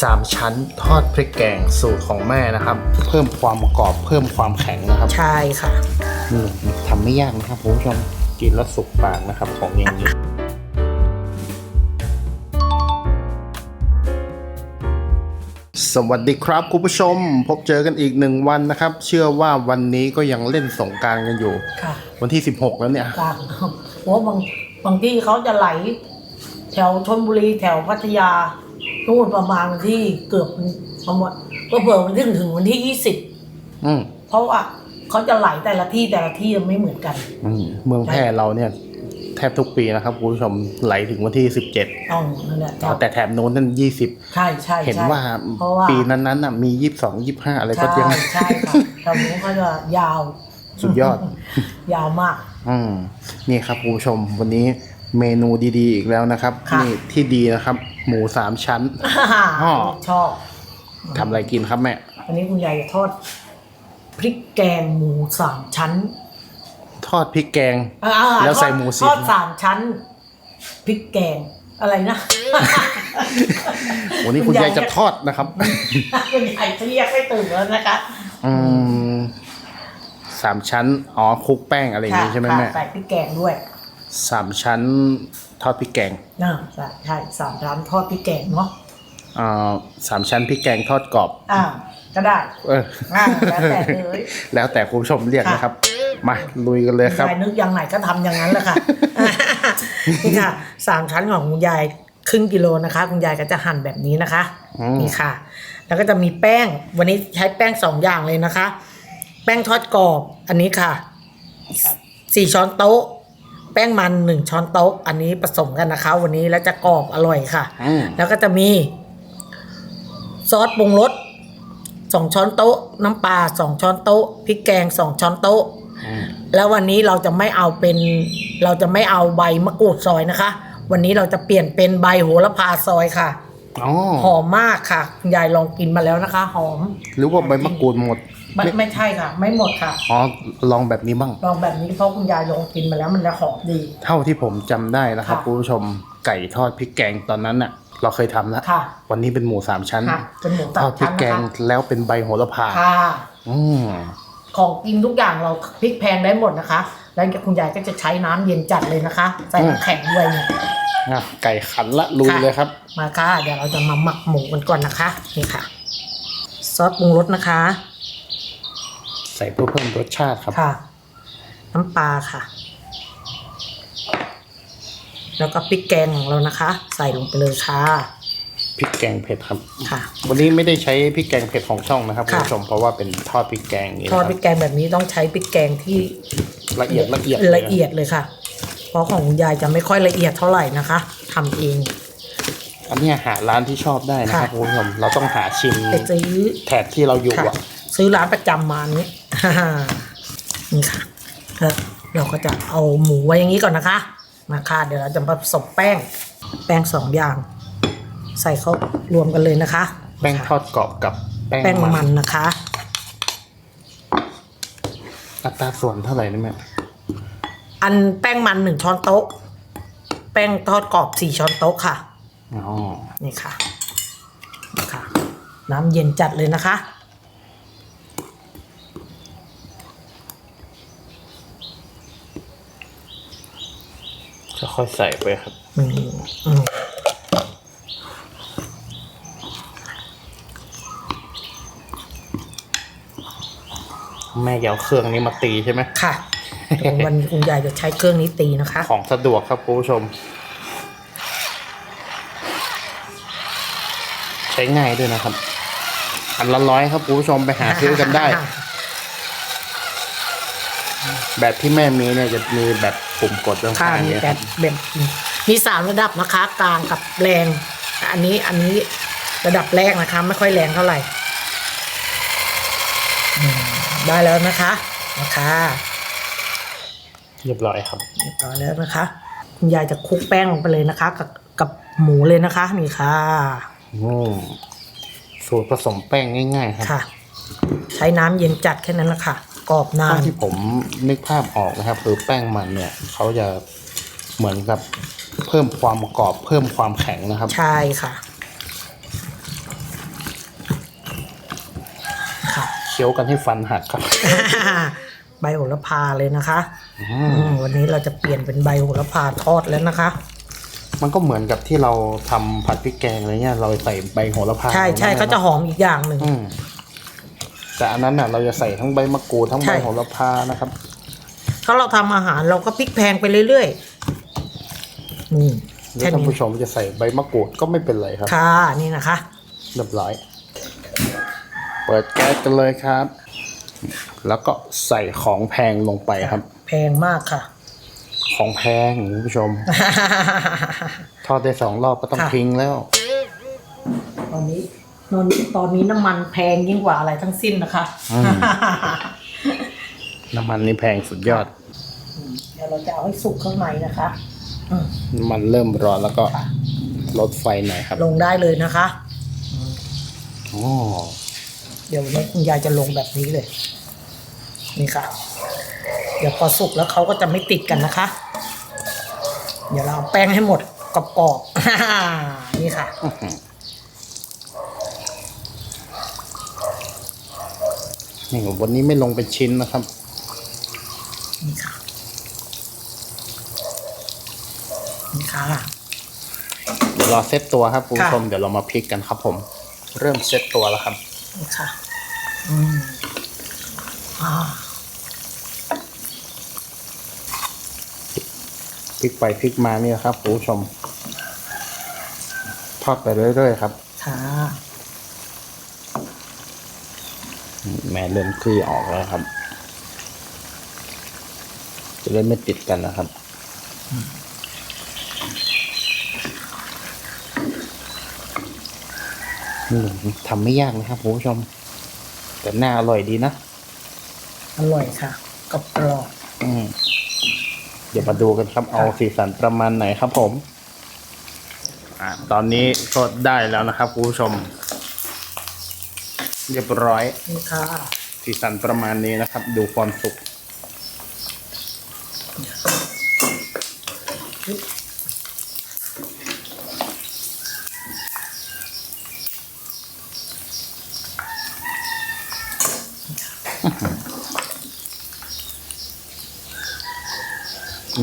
สามชั้นทอดพริกแกงสูตรของแม่นะครับ เพิ่มความกรอบเพิ่มความแข็งนะครับใช่ค่ะนี่ทำไม่ยากนะครับคุณผู้ชมกินแล้วสุกปากนะครับของอย่างนี้สวัสดีครับคุณผู้ชม พบเจอกันอีกหนึ่งวันนะครับ เชื่อว่าวันนี้ก็ยังเล่นสงกรารกันอยู่ ค่ะวันที่ 16 แล้วเนี่ยกลางเพราะว่าบางบางที่เขาจะไหล แถวชนบุรีแถวพัทยา นู่นประมาณวันที่เกือบประมาณก็เผื่อวันที่ถึงวันที่ยี่สิบอืมเพราะว่าเขาจะไหลแต่ละที่แต่ละที่ไม่เหมือนกัน อืมเมืองแพร่เราเนี่ย แทบทุกปีนะครับคุณผู้ชมไหลถึงวันที่17ต้องนั่นแหละอ๋อแต่แถบโน้นนั่น20ใช่ใช่เห็นใช่ ว่าเพราะว่า ปีนั้นๆน่ะมี22 25อะไรก็ใช่ยัง ใช่ค่ะแถวนู้นเขาจะยาว สุดยอด ยาวมาก อืมนี่ครับคุณผู้ชมวันนี้ เมนูดีๆ อีกแล้วนะครับค่ะ นี่ที่ดีนะครับ หมูสามชั้นอ้อชอบ ทำอะไรกินครับแม่ วันนี้คุณยายจะทอดพริกแกงหมูสามชั้นทอดพริกแกงอ่าแล้วใส่ทอดหมูสิบ ทอดสามชั้นพริกแกงอะไรนะ วันนี้คุณยายจะทอดนะครับ คุณยายจะเรียกไม่ตื่นแล้วนะคะอืมสามชั้น อ๋อคลุกแป้งอะไรอย่างงี้ใช่ไหมค่ะแม่ ใส่พริกแกงด้วย สามชั้นทอดพริกแกงนะใช่ใช่สามชั้นทอดพริกแกงเนาะอ่าสามชั้นพริกแกงทอดกรอบ อ่าก็ได้เอออ่าแล้วแต่เลยแล้วแต่คุณผู้ชมเรียกค่ะนะครับ มาลุยกันเลยครับ ยายนึกอย่างไหนก็ทำอย่างนั้นแหละค่ะ นี่ค่ะสามชั้นของคุณยายครึ่งกิโลนะคะ คุณยายก็จะหั่นแบบนี้นะคะ อืม นี่ค่ะ แล้วก็จะมีแป้ง วันนี้ใช้แป้งสองอย่างเลยนะคะ แป้งทอดกรอบ อันนี้ค่ะสี่ช้อนโต๊ะ แป้งมันหนึ่งช้อนโต๊ะ อันนี้ผสมกันนะคะ วันนี้แล้วจะกรอบอร่อยค่ะ อืมแล้วก็จะมี ซอสปรุงรสสองช้อนโต๊ะ น้ำปลาสองช้อนโต๊ะพริกแกงสองช้อนโต๊ะ อืมแล้ววันนี้เราจะไม่เอาเป็น เราจะไม่เอาใบมะกรูดซอยนะคะ วันนี้เราจะเปลี่ยนเป็นใบโหระพาซอยค่ะ อ๋อหอมมากค่ะคุณยายลองกินมาแล้วนะคะ หอม หรือว่าใบมะกรูดหมด ไม่ไม่ใช่ค่ะ ไม่หมดค่ะ อ๋อลองแบบนี้บ้าง ลองแบบนี้เพราะคุณยายลองกินมาแล้วมันจะหอมดี เท่าที่ผมจำได้นะครับค่ะคุณผู้ชมไก่ทอดพริกแกงตอนนั้นน่ะ เราเคยทำแล้วค่ะ วันนี้เป็นหมูสามชั้นค่ะเป็นหมูทสาอมดพริชั้กนแกนะงคะแล้วเป็นใบโหระพาค่ะอืมของกินทุกอย่างเราพริกแพงได้หมดนะคะ แล้วคุณยายก็จะใช้น้ำเย็นจัดเลยนะคะใส่น้ำแข็งด้วยเนี่ย อะไก่ขันละลุยค่ะ เลยครับ มาค่ะ เดี๋ยวเราจะมาหมักหมูกันก่อนนะคะ นี่ค่ะ ซอสปรุงรสนะคะใส่เพื่อเพิ่มรสชาติครับ ค่ะ น้ำปลาค่ะ แล้วก็พริกแกงของเรานะคะ ใส่ลงไปเลยค่ะ พริกแกงเผ็ดครับ ค่ะ วันนี้ไม่ได้ใช้พริกแกงเผ็ดของช่องนะครับคุณค่ะผู้ชมเพราะว่าเป็นทอดพริกแกงอย่างนี้ทอดนะพริกแกงแบบนี้ต้องใช้พริกแกงที่ละเอียดละเอียดละเอียดเลยค่ะ เพราะของคุณยายจะไม่ค่อยละเอียดเท่าไหร่นะคะทำเอง อันเนี้ยหาร้านที่ชอบได้นะครับค่ะ คุณผู้ชมเราต้องหาชิมไปซื้อ แถบที่เราอยู่ค่ะอะ ซื้อร้านประจำมานี้นี่ค่ะแล้วเราก็จะเอาหมูไว้อย่างนี้ก่อนนะคะมาค่ะเดี๋ยวเราจะผสมแป้ง แป้งสองอย่าง ใส่เข้ารวมกันเลยนะคะ แป้งทอดกรอบกับแป้งแป้งมัมันนนะคะอัตราส่วนเท่าไหร่นี่แม่อันแป้งมันหนึ่งช้อนโต๊ะ แป้งทอดกรอบสี่ช้อนโต๊ะค่ะอ๋อนี่ค่ะนี่ค่ะน้ำเย็นจัดเลยนะคะ ค่อยๆใส่ไปครับอืมอืมแม่อยาเอาเครื่องนี้มาตีใช่ไหมค่ะเดี๋ยววันนี้คุณยายจะใช้เครื่องนี้ตีนะคะ ของสะดวกครับคุณผู้ชม ใช้ง่ายด้วยนะครับ อันละร้อยครับคุณผู้ชมไปหาซื้อกันได้ แบบที่แม่มีเนี่ยจะมีแบบ ปุ่มกดตรงค่ะกลางมีเนี่ยแบครับบแบบมีสามระดับนะคะกลางกับแรง อันนี้อันนี้ระดับแรกนะคะ ไม่ค่อยแรงเท่าไหร่อืมได้แล้วนะคะนะคะเรียบร้อยครับ เรียบร้อยแล้วนะคะคุณยายจะคลุกแป้งลงไปเลยนะคะ กับกับหมูเลยนะคะ นี่ค่ะอืมสูตรผสมแป้งง่าย ๆ ครับ ค่ะ ใช้น้ำเย็นจัดแค่นั้นแหละค่ะ กรอบนาเท่านที่ผมนึกภาพออกนะครับ คือแป้งมันเนี่ยเขาจะเหมือนกับเพิ่มความกรอบเพิ่มความแข็งนะครับ ใช่ค่ะ ค่ะ เคี้ยวกันให้ฟันหักครับ ใบโหระพาเลยนะคะอือืมมวันนี้เราจะเปลี่ยนเป็นใบโหระพาทอดแล้วนะคะ มันก็เหมือนกับที่เราทำผัดพริกแกงอะไรเงี้ยเราใส่ใบโหระพาใช่ใช่ลงไปเขาจะหอมอีกอย่างหนึ่ง อืม แต่อันนั้นน่ะเราจะใส่ทั้งใบมะกรูดทั้งใช่ใบโหระพานะครับ ถ้าเราทำอาหารเราก็พลิกแพงไปเรื่อยๆนี่หรือแค่ท่านนี้ผู้ชมจะใส่ใบมะกรูดก็ไม่เป็นไรครับค่ะนี่นะคะ เรียบร้อย เปิดแก๊สกันเลยครับ แล้วก็ใส่ของแพงลงไปครับ แพงมากค่ะ ของแพงคุณผู้ชม ทอดได้สองรอบก็ต้องค่ะ ทิ้งแล้ว ตอนนี้ตอ นนี้ตอนนี้น้ำมันแพงยิ่งกว่าอะไรทั้งสิ้นนะคะอืม น้ำมันนี่แพงสุดยอดเดี๋ยวเราจะเอาให้สุกข้างในนะคะอืมน้ำมันเริ่มร้อนแล้วก็ค่ะลดไฟหน่อยครับลงได้เลยนะคะอ๋อเดี๋ยววันนี้คุณยายจะลงแบบนี้เลย นี่ค่ะ เดี๋ยวพอสุกแล้วเขาก็จะไม่ติดกันนะคะ เดี๋ยวเราเอาแป้งให้หมดกรอบๆ นี่ค่ะ อื้อหือ นี่วันนี้ไม่ลงเป็นชิ้นนะครับนี่ค่ะนี่ค่ะเดี๋ยวรอเซตตัวครับคุณผู้ชมค่ะเดี๋ยวเรามาพลิกกันครับ ผม เริ่มเซตตัวแล้วครับนี่ค่ะ อืมอ่าพลิกไปพลิกมานี่นะครับคุณผู้ชมทอดไปเรื่อยๆครับค่ะ แม่เริ่มคลี่ออกแล้วครับ จะได้ไม่ติดกันนะครับอืมทำไม่ยากนะครับคุณผู้ชม แต่น่าอร่อยดีนะ อร่อยค่ะกรอบกรอบอืมเดี๋ยวมาดูกันครับ เอาสีสันประมาณไหนครับผม อ่าตอนนี้ก็ได้แล้วนะครับคุณผู้ชม เรียบร้อยๆนี่ค่ะสีสันประมาณนี้นะครับ ดูความสุก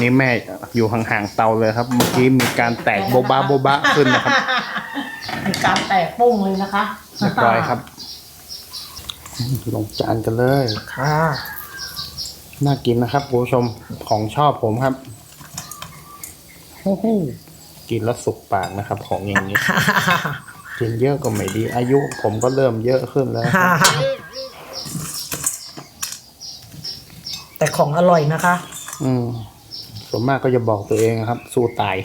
นี่แม่อยู่ห่างๆเตาเลยครับเมื่อกี้มีการแตกโบบาโบบะขึ้นนะครับ มีการแตกโป้งเลยนะคะเรียบร้อยครับ ลงจานกันเลยค่ะน่ากินนะครับคุณผู้ชมของชอบผมครับโอ้โหกินแล้วสุกปากนะครับ ของอย่างนี้ กินเยอะก็ไม่ดี อายุผมก็เริ่มเยอะขึ้นแล้วครับแต่ของอร่อยนะคะ อืมส่วนมากก็จะบอกตัวเองนะครับ สู้ตาย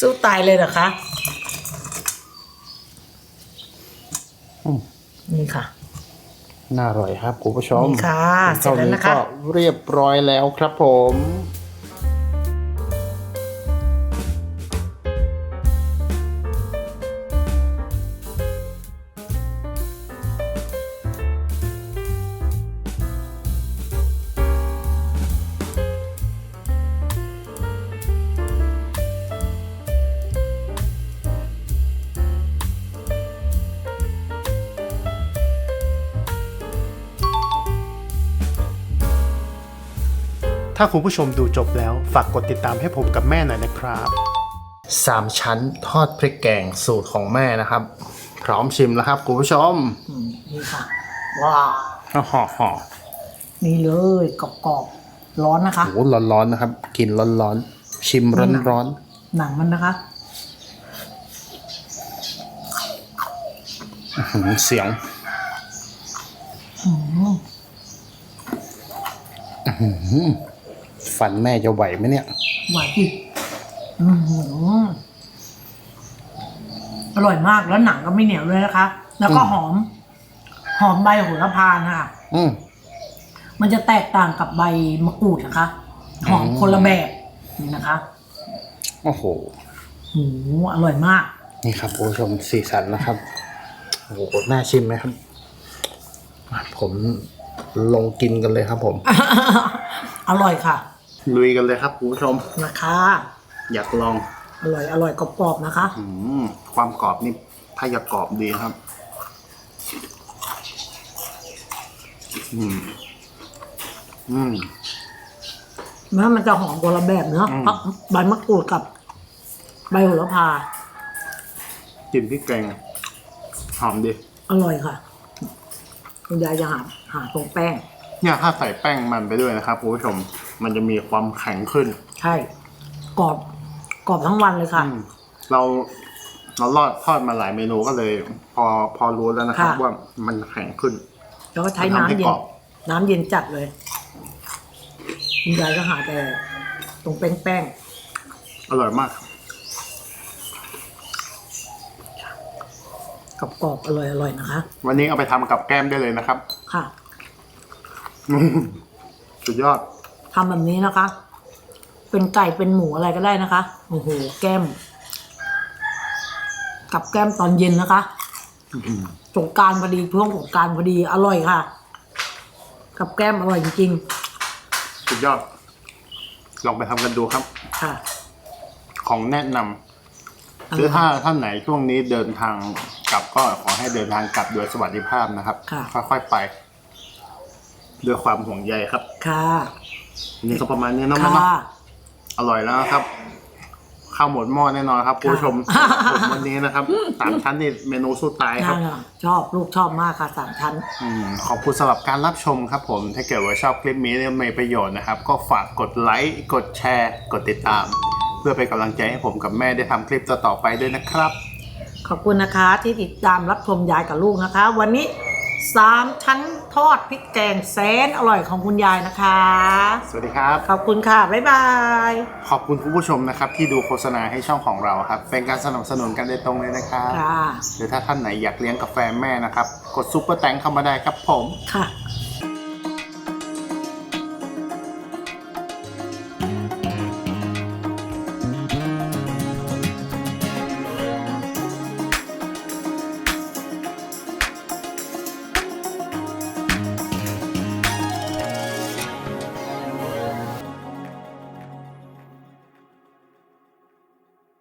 สู้ตายเลยเหรอคะ อืม นี่ค่ะ น่าอร่อยครับคุณผู้ชมนี่ค่ะเสร็เท่าจแล้วนี้นะคะก็เรียบร้อยแล้วครับผม ถ้าคุณผู้ชมดูจบแล้ว ฝากกดติดตามให้ผมกับแม่หน่อยนะครับสามชั้นทอดพริกแกงสูตรของแม่นะครับ พร้อมชิมแล้วครับคุณผู้ชมอืมนี่ค่ะ ว้าวฮ่อฮ่อฮ่อนี่เลยกรอบๆร้อนนะคะ โอ้โหร้อนๆนะครับกินร้อนๆชิมร้อนหนังมันนะคะ ๆอื้อหือเสียงอืม ฟันแม่จะไหวไหมเนี่ยหวานอีกอืมอร่อยมากแล้วหนังก็ไม่เหนียวเลยนะคะ แล้วก็อืม หอม หอมใบโหระพานะคะอืม มันจะแตกต่างกับใบมะกรูดนะคะ หอมอืม คนละแบบนี่นะคะโอ้โห โหอร่อยมาก นี่ครับคุณผู้ชมสีสันนะครับ โอ้โห น่าชิมไหมครับ ผมลงกินกันเลยครับผม อร่อยค่ะ ลุยกันเลยครับคุณผู้ชม นะคะ อยากลองอร่อยอร่อยกรอบๆนะคะอืมความกรอบนี่ถ้าอยากกรอบดีครับ อืม อืม เนื้อมันจะหอมคนละแบบเนื้อะอืม เพราะใบมะกรูดกับใบโหระพา กลิ่นพริกแกงหอมดี อร่อยค่ะ คุณยายจะหาหาตรงแป้งเนี่ยถ้าใส่แป้งมันไปด้วยนะครับคุณผู้ชม มันจะมีความแข็งขึ้น ใช่กรอบกรอบทั้งวันเลยค่ะ อืมเราเราลอดทอดมาหลายเมนูก็เลย พอพอรู้แล้วนะครับ ค่ะ ว่ามันแข็งขึ้น แล้วก็ใช้ทำให้น้ำเย็กรนอบ น้ำเย็นจัดเลยคุณยายก็หาแต่ตรงแป้งแป้งอร่อยมากกรอบกรอบๆอร่อยอร่อยนะคะ วันนี้เอาไปทำกับแก้มได้เลยนะครับ ค่ะอืมสุดยอด ทำแบบนี้นะคะ เป็นไก่เป็นหมูอะไรก็ได้นะคะโอ้โหแก้ม กับแก้มตอนเย็นนะคะอืมสงกรารพอดีช่วงสงกรารพอดีอร่อยค่ะ กับแก้มอร่อยจริงสุดยอด ลองไปทำกันดูครับ ๆค่ะ ของแนะนำคือถ้าท่านไหนช่วงนี้เดินทางกลับก็ขอให้เดินทางกลับโดยสวัสดิภาพนะครับ ค่ะ ค่อยๆไป ด้วยความห่วงใยครับ ค่ะ นี่ก็ประมาณนี้เนาะแม่ค่ะเนาะอร่อยแล้วนะครับ ข้าวหมดหม้อแน่นอนครับคุณผู้ชมค่ะ ผมวันนี้นะครับสามชั้นนี่เมนูสู้ตายครับ น่าชอบลูกชอบมากค่ะสามชั้น อืมขอบคุณสำหรับการรับชมครับผม ถ้าเกิดว่าชอบคลิปนี้เนี่ยมีประโยชน์นะครับ ก็ฝากกดไลค์กดแชร์ กดติดตาม เพื่อเป็นกำลังใจให้ผมกับแม่ได้ทำคลิปต่อๆไปด้วยนะครับ ขอบคุณนะคะที่ติดตามรับชมยายกับลูกนะคะ วันนี้ สามชั้นทอดพริกแกงแสนอร่อยของคุณยายนะคะ สวัสดีครับ ขอบคุณค่ะ บ๊ายบาย ขอบคุณคุณผู้ชมนะครับ ที่ดูโฆษณาให้ช่องของเราครับ เป็นการสนับสนุนกันโดยตรงเลยนะครับค่ะ หรือถ้าท่านไหนอยากเลี้ยงกาแฟแม่นะครับ กดซุปเปอร์แตงเข้ามาได้ครับผม ค่ะ